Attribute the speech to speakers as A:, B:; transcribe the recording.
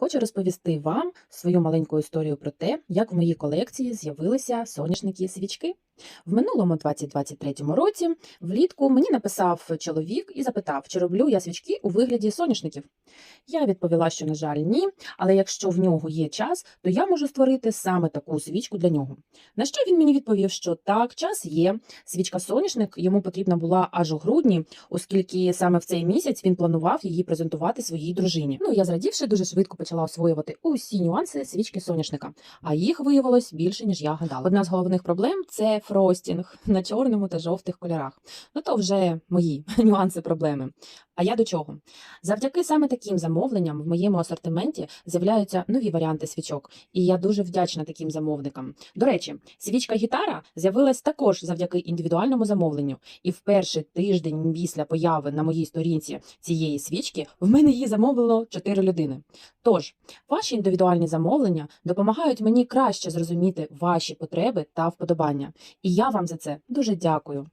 A: Хочу розповісти вам свою маленьку історію про те, як в моїй колекції з'явилися соняшники свічки. В минулому 2023 році влітку мені написав чоловік і запитав, чи роблю я свічки у вигляді соняшників. Я відповіла, що, на жаль, ні, але якщо в нього є час, то я можу створити саме таку свічку для нього. На що він мені відповів, що так, час є. Свічка соняшник йому потрібна була аж у грудні, оскільки саме в цей місяць він планував її презентувати своїй дружині. Ну я зрадівши, дуже швидко почала освоювати усі нюанси свічки соняшника, а їх виявилось більше ніж я гадала. Одна з головних проблем це фростінг на чорному та жовтих кольорах. Ну то вже мої нюанси проблеми. А я до чого? Завдяки саме таким замовленням в моєму асортименті з'являються нові варіанти свічок, і я дуже вдячна таким замовникам. До речі, свічка гітара з'явилась також завдяки індивідуальному замовленню. І в перший тиждень після появи на моїй сторінці цієї свічки в мене її замовило 4 людини. Тож, ваші індивідуальні замовлення допомагають мені краще зрозуміти ваші потреби та вподобання. І я вам за це дуже дякую.